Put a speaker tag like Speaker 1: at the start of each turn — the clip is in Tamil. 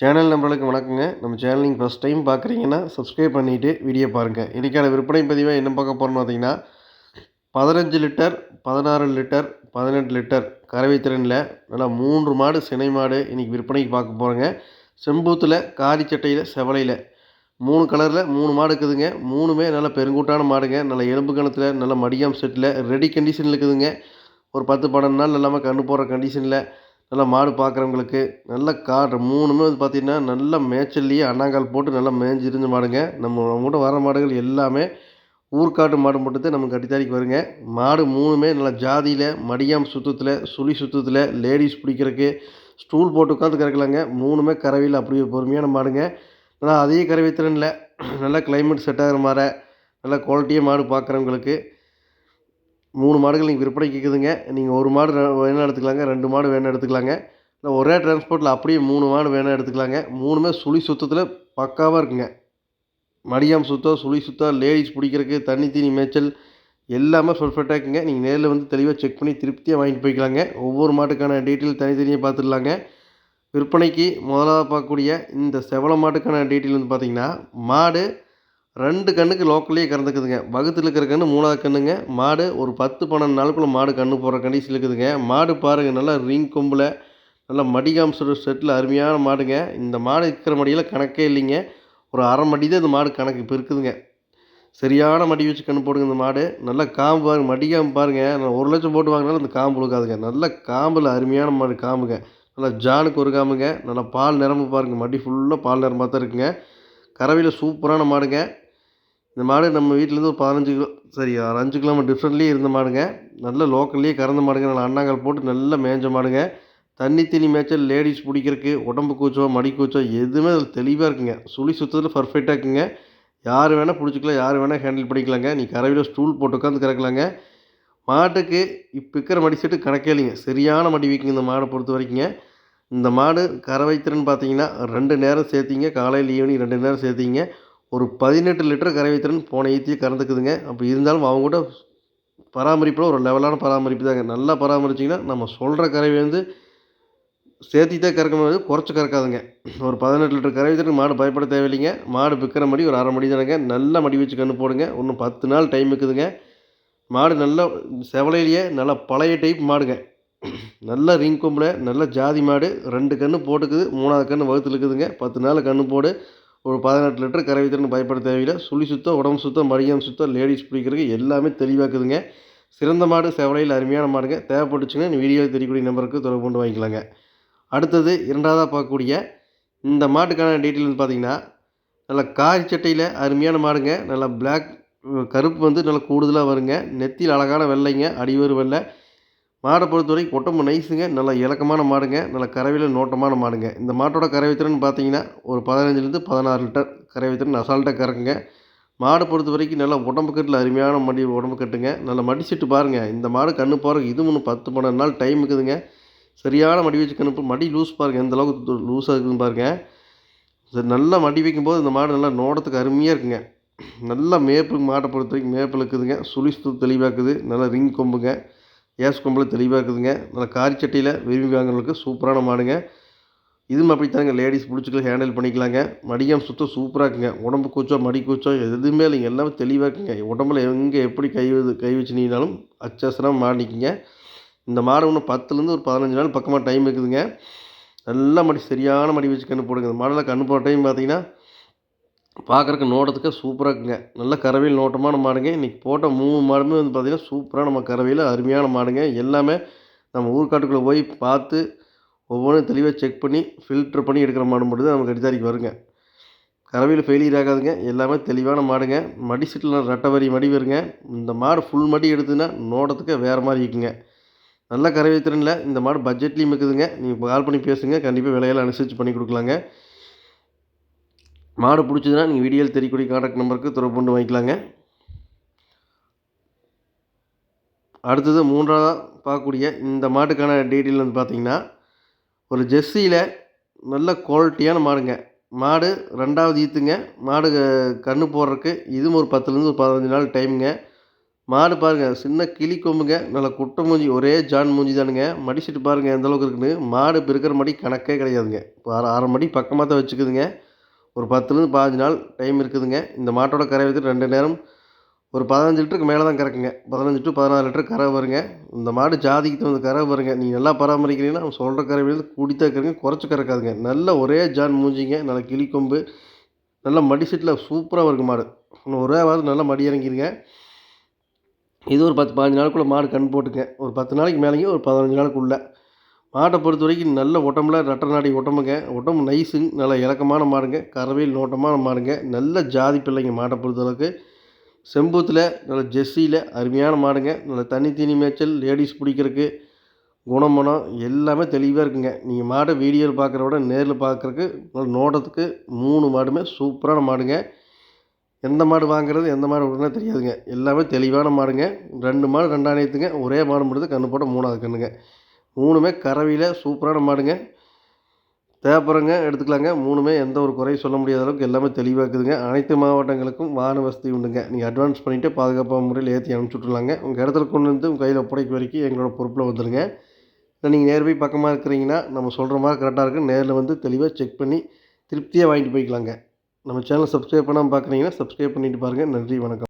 Speaker 1: சேனல் நம்பர்களுக்கு வணக்கங்க. நம்ம சேனல் நீங்கள் ஃபஸ்ட் டைம் பார்க்குறீங்கன்னா சப்ஸ்கிரைப் பண்ணிவிட்டு வீடியோ பாருங்கள் இன்றைக்கான விற்பனை பதிவாக என்ன பார்க்க போகிறோம்னு பார்த்தீங்கன்னா பதினஞ்சு லிட்டர் பதினாறு லிட்டர் பதினெட்டு லிட்டர் கறவை திறனில் நல்லா மூன்று மாடு சினை மாடு இன்றைக்கி விற்பனைக்கு பார்க்க போகிறோங்க செம்பூத்தில் காரிச்சட்டையில் செவலையில் மூணு கலரில் மூணு மாடு இருக்குதுங்க. மூணுமே நல்ல பெருங்கூட்டான மாடுங்க. நல்ல எலும்பு கணத்தில் நல்ல மடியாம் செட்டில் ரெடி கண்டிஷனில் இருக்குதுங்க. ஒரு பத்து பன்னெண்டு நாள் இல்லாமல் கண்ணு போடுற கண்டிஷனில் நல்லா மாடு பார்க்குறவங்களுக்கு நல்ல காடு மூணுமே வந்து பார்த்திங்கன்னா நல்ல மேய்ச்சல்லையே அண்ணாங்கால் போட்டு நல்லா மேய்ஞ்சி இருந்த மாடுங்க. நம்ம நம்மகிட்ட வர மாடுகள் எல்லாமே ஊர்க்காட்டு மாடு மட்டும்தான் நம்ம அடித்தாடிக்கு வருங்க. மாடு மூணுமே நல்லா ஜாதியில் மடியாம் சுத்தத்தில் சுழி சுத்தத்தில் லேடிஸ் பிடிக்கிறதுக்கு ஸ்டூல் போட்டு உட்காந்து கறக்கலாங்க. மூணுமே கறவையில் அப்படி ஒரு பொறுமையான மாடுங்க. ஆனால் அதே கறவை திறனில் நல்லா கிளைமேட் செட் ஆகிற மாதிரி நல்லா குவாலிட்டியாக மாடு பார்க்குறவங்களுக்கு மூணு மாடுகள் நீங்கள் விற்பனைக்கு இருக்குதுங்க நீங்கள் ஒரு மாடு வேணால் எடுத்துக்கலாங்க ரெண்டு மாடு வேணால் எடுத்துக்கலாங்க. இல்லை ஒரே டிரான்ஸ்போர்ட்டில் அப்படியே மூணு மாடு வேணால் எடுத்துக்கலாங்க. மூணுமே சுழி சுத்தத்தில் பக்காவாக இருக்குங்க. மடியாம் சுத்தம் சுழி சுத்தம் லேடிஸ் பிடிக்கிறதுக்கு தண்ணி தீனி மேய்ச்சல் எல்லாமே பர்ஃபெக்டாக இருக்குங்க. நீங்கள் நேரில் வந்து தெளிவாக செக் பண்ணி திருப்தியாக வாங்கிட்டு போய்க்கலாங்க. ஒவ்வொரு மாட்டுக்கான டீட்டெயில் தனித்தனியாக பார்த்துடலாங்க விற்பனைக்கு முதலாக பார்க்கக்கூடிய இந்த செவல மாட்டுக்கான டீட்டெயில் வந்து பார்த்தீங்கன்னா மாடு ரெண்டு கண்ணுக்கு லோக்கல்லே கறந்துக்குதுங்க. வகுத்தில் இருக்கிற கன்று மூணாவது கண்ணுங்க. மாடு ஒரு பத்து பன்னெண்டு நாளுக்குள்ளே மாடு கண்ணு போடுற கண்டிஷன் இருக்குதுங்க. மாடு பாருங்கள் நல்லா ரிங் கொம்பில் நல்லா மடிகாம் செட்டில் அருமையான மாடுங்க. இந்த மாடு இருக்கிற மடியில் கணக்கே இல்லைங்க. ஒரு அரை மடி தான் இந்த மாடு கணக்கு இப்போ இருக்குதுங்க. சரியான மடி வச்சு கண்ணு போடுங்க இந்த மாடு. நல்லா காம்பு பாருங்க மடிக்காம்பு பாருங்கள் ஒரு லட்சம் போட்டு வாங்கினாலும் இந்த காம்பு கொடுக்காதுங்க நல்ல காம்பில் அருமையான மாடு காம்புங்க. நல்லா ஜானுக்கு ஒரு காம்புங்க. நல்லா பால் நிரம்பு பாருங்கள் மடி ஃபுல்லாக பால் நிரம்பாக தான் இருக்குங்க. கறவையில் சூப்பரான மாடுங்க. இந்த மாடு நம்ம வீட்டிலேருந்து ஒரு பதினஞ்சு கிலோ சரி ஒரு அஞ்சு கிலோமீட்டர் டிஃப்ரெண்ட்லேயே இருந்த மாடுங்க. நல்ல லோக்கல்லையே கறந்த மாடுங்க. நல்லா அண்ணாங்கல் போட்டு நல்லா மேய்ஞ்ச மாடுங்க. தண்ணி தண்ணி மேய்ச்சல் லேடிஸ் பிடிக்கிறதுக்கு உடம்பு கூச்சோ மடி கூச்சோ எதுவுமே அதில் தெளிவாக இருக்குங்க. சுழி சுத்தத்தில் பர்ஃபெக்டாக இருக்குங்க. யார் வேணால் பிடிச்சிக்கலாம் யார் வேணால் ஹேண்டில் பண்ணிக்கலாங்க. நீ கறவையில் ஸ்டூல் போட்டு உட்காந்து கறக்கலாங்க. மாட்டுக்கு இப்போ இருக்கிற மடி செட்டு கணக்கே இல்லைங்க. சரியான மடி வைக்குங்க இந்த மாடை பொறுத்த வரைக்குங்க. இந்த மாடு கறவை திறன் பார்த்தீங்கன்னா ரெண்டு நேரம் சேர்த்திங்க. காலையில் ஈவினிங் ரெண்டு நேரம் சேர்த்திங்க. ஒரு பதினெட்டு லிட்டர் கறவை திறன் போன ஈத்தியே கறந்துக்குதுங்க. அப்போ இருந்தாலும் அவங்க கூட பராமரிப்பில் ஒரு லெவலான பராமரிப்பு தாங்க. நல்லா பராமரிச்சிங்கன்னா நம்ம சொல்கிற கறவை வந்து சேர்த்தி தான் முடியாது குறைச்சி கறக்காதுங்க. ஒரு பதினெட்டு லிட்டர் கறவை திறன் மாடு பயப்பட தேவையில்லைங்க. மாடு விற்கிற மடி ஒரு அரை மடி தானங்க. நல்லா மடி வச்சு கன்று போடுங்க. இன்னும் பத்து நாள் டைம் இருக்குதுங்க. மாடு நல்லா செவலையிலேயே நல்லா பழைய டைப் மாடுங்க. நல்ல ரிங் கொம்பில் நல்ல ஜாதி மாடு. ரெண்டு கன்று போட்டுக்குது. மூணாவது கன்று வகுத்துல இருக்குதுங்க. பத்து நாள் கன்று போடு. ஒரு பதினெட்டு லிட்டர் கறவை திறன் பயப்பட தேவையில்லை. சுழி சுத்தம் உடம்பு சுத்தம் மடியம் சுத்தம் லேடிஸ் பிடிக்கிறதுக்கு எல்லாமே தெளிவாக்குதுங்க. சிறந்த மாடு செவலையில் அருமையான மாடுங்க. தேவைப்பட்டுச்சுன்னா வீடியோவில் தெரியக்கூடிய நம்பருக்கு தொடர்பு கொண்டு வாங்கிக்கலாங்க. அடுத்தது இரண்டாவதாக பார்க்கக்கூடிய இந்த மாட்டுக்கான டீட்டெயில் வந்து பார்த்தீங்கன்னா நல்லா காரி சட்டையில் அருமையான மாடுங்க. நல்லா பிளாக் கருப்பு வந்து நல்லா கூடுதலாக வருங்க. நெத்தியில் அழகான வெள்ளைங்க அடிவேறு வெள்ளை. மாடை பொறுத்தவரைக்கும் கொட்டம்பு நைஸுங்க நல்லா இலக்கமான மாடுங்க நல்ல கறவையில் நோட்டமான மாடுங்க. இந்த மாட்டோட கறவை திறன் பார்த்தீங்கன்னா ஒரு பதினஞ்சுலேருந்து பதினாறு லிட்டர் கறவை திறன் அசால்ட்டாக கறக்குங்க. மாடு பொறுத்த வரைக்கும் நல்லா உடம்பு கட்டில் அருமையான மடி உடம்பு கட்டுங்க. நல்லா மடி செட்டு பாருங்கள் இந்த மாடு கண்ணு போகிறக்கு இது ஒன்று பத்து பன்னெண்டு நாள் டைம் இருக்குதுங்க. சரியான மடி வச்சு கணுப்பு மடி லூஸ் பாருங்கள் எந்த அளவுக்கு லூஸாக இருக்குதுன்னு பாருங்கள் சரி நல்லா மடி வைக்கும்போது இந்த மாடு நல்லா நோடத்துக்கு அருமையாக இருக்குங்க. நல்லா மேப்பு மாட்டை பொறுத்த வரைக்கும் மேப்பில் இருக்குதுங்க. சுழிஸ்து தெளிவாக இருக்குது நல்லா ரிங் கொம்புங்க. ஏஸ் கொம்பில் தெளிவாக இருக்குதுங்க? நல்லா காரிச்சட்டையில் விரும்பி வாங்குறவங்களுக்கு சூப்பரான மாடுங்க. இதுவும் அப்படித்தாங்க லேடிஸ் பிடிச்சிக்கலாம் ஹேண்டில் பண்ணிக்கலாங்க. மடியம் சுத்தம் சூப்பராக இருக்குங்க. உடம்பு கூச்சோ மடி கூச்சோ எதுவுமே இல்லைங்க. எல்லாமே தெளிவாக இருக்குங்க. உடம்புல எங்கே எப்படி கை கை வச்சு நீனாலும் அச்சசனம் மாடிக்குங்க இந்த மாடு இன்னும் பத்துலேருந்து ஒரு பதினஞ்சு நாள் பக்கமாக டைம் இருக்குதுங்க. நல்லா மடி சரியான மடி வச்சு கன்று போடுங்க. இந்த மாடெல்லாம் கன்று போடுற டைம் பார்த்தீங்கன்னா பார்க்குறக்கு நோட்டத்துக்கு சூப்பராக இருக்குங்க. நல்ல கறவையில் நோட்டமான மாடுங்க. இன்றைக்கி போட்ட மூணு மாடுமே வந்து பார்த்திங்கன்னா சூப்பராக நம்ம கறவையில் அருமையான மாடுங்க. எல்லாமே நம்ம ஊர்க்காட்டுக்குள்ளே போய் பார்த்து ஒவ்வொன்றும் தெளிவாக செக் பண்ணி ஃபில்ட்ரு பண்ணி எடுக்கிற மாடு மட்டும் தான் நம்ம வருங்க. கறவையில் ஃபெயிலியர் ஆகாதுங்க. எல்லாமே தெளிவான மாடுங்க. மடி சீட்டில் ரெட்டை வரி மடி வருங்க. இந்த மாடு ஃபுல் மடி எடுத்துன்னா நோட்டத்துக்கு வேறு மாதிரி இருக்குங்க. நல்ல கறவை திறனில் இந்த மாடு பட்ஜெட்லேயும் இருக்குதுங்க. நீங்கள் கால் பண்ணி பேசுங்க. கண்டிப்பாக விலையெல்லாம் அனுசரித்து பண்ணி கொடுக்கலாங்க. மாடு பிடிச்சதுன்னா நீங்கள் வீடியோவில் தெரியக்கூடிய கான்டாக்ட் நம்பருக்கு தொடர்பு கொண்டு வாங்கிக்கலாங்க. அடுத்தது மூன்றாவதாக பார்க்கக்கூடிய இந்த மாட்டுக்கான டீட்டெயில் வந்து பார்த்தீங்கன்னா ஒரு ஜெர்சியில் நல்ல குவாலிட்டியான மாடுங்க. மாடு ரெண்டாவது ஈத்துங்க. மாடு கன்று போடுறதுக்கு இதுவும் ஒரு பத்துலேருந்து ஒரு பதினஞ்சு நாள் டைமுங்க. மாடு பாருங்கள் சின்ன கிளி கொம்புங்க. நல்லா குட்டை மூஞ்சி ஒரே ஜான் மூஞ்சி தானுங்க. மடிச்சிட்டு பாருங்கள் எந்தளவுக்கு இருக்குன்னு. மாடு இப்போ இருக்கிற மடி கணக்கே கிடையாதுங்க. இப்போ அரை அரை மடி பக்கமாக தான் வச்சுக்குதுங்க. ஒரு பத்துலேருந்து பாஞ்சு நாள் டைம் இருக்குதுங்க. இந்த மாட்டோட கரை வைத்து ரெண்டு நேரம் ஒரு பதினஞ்சு லிட்டருக்கு மேலே தான் கறக்குங்க. பதினஞ்சு டு பதினாறு லிட்டர் கறை வருங்க. இந்த மாடு ஜாதிக்கு தகுந்த கறை வருங்க. நீங்கள் நல்லா பராமரிக்கிறீங்கன்னா அவன் சொல்கிற கரை வந்து கூடித்தான் இருக்கிறங்க குறைச்சி கறக்காதுங்க. நல்ல ஒரே ஜான் மூஞ்சிங்க நல்ல கிளிக்கொம்பு நல்லா மடி செட்டில் சூப்பராக வருங்க மாடு. இன்னும் ஒரே வாரம் நல்லா மடி இறங்கிருங்க. இது ஒரு பத்து பதினஞ்சு நாளுக்குள்ளே மாடு கண் போட்டுங்க. ஒரு பத்து நாளைக்கு மேலேங்க ஒரு பதினஞ்சு நாளுக்குள்ளே மாட்டை பொறுத்த வரைக்கும் நல்ல உடம்புல ரெட்டை நாடி உடம்புங்க உடம்பு நைஸுங்க நல்ல இலக்கமான மாடுங்க. கறவையில் நோட்டமான மாடுங்க. நல்ல ஜாதி பிள்ளைங்க மாட்டை பொறுத்தளவுக்கு செம்பூத்தில் நல்ல ஜெர்சியில் அருமையான மாடுங்க. நல்ல தண்ணி தீனி மேய்ச்சல் லேடிஸ் பிடிக்கிறதுக்கு குணமனம் எல்லாமே தெளிவாக இருக்குங்க. நீங்கள் மாடை வீடியோவில் பார்க்குற விட நேரில் பார்க்குறக்கு நல்ல நோட்டத்துக்கு மூணு மாடுமே சூப்பரான மாடுங்க. எந்த மாடு வாங்குறது எந்த மாடு விடுறதுனே தெரியாதுங்க. எல்லாமே தெளிவான மாடுங்க. ரெண்டு மாடு ரெண்டாயிரத்துங்க ஒரே மாடு மட்டும் கன்று போட்ட மூணாவது கன்றுங்க மூணுமே கறவையில் சூப்பரான மாடுங்க. தேப்பரங்க எடுத்துக்கலாங்க. மூணுமே எந்த ஒரு குறையும் சொல்ல முடியாத அளவுக்கு எல்லாமே தெளிவாக இருக்குதுங்க. அனைத்து மாவட்டங்களுக்கும் வாகன வசதி உண்டுங்க. நீங்கள் அட்வான்ஸ் பண்ணிவிட்டு பாதுகாப்பான முறையில் ஏற்றி அனுப்பிச்சுட்ருலாங்க உங்கள் இடத்துல கொண்டு வந்து உங்கள் கையில் ஒப்படைக்க வரைக்கும் எங்களோட பொறுப்பில் வந்துடுங்க இல்லை நீங்கள் நேர் போய் பக்கமாக இருக்கிறீங்கன்னா நம்ம சொல்கிற மாதிரி கரெக்டாக இருக்குது நேரில் வந்து தெளிவாக செக் பண்ணி திருப்தியாக வாங்கிட்டு போய்க்கலாங்க. நம்ம சேனல் சப்ஸ்கிரைப் பண்ணாமல் பார்க்குறீங்கன்னா சப்ஸ்கிரைப் பண்ணிட்டு பாருங்கள் நன்றி வணக்கம்.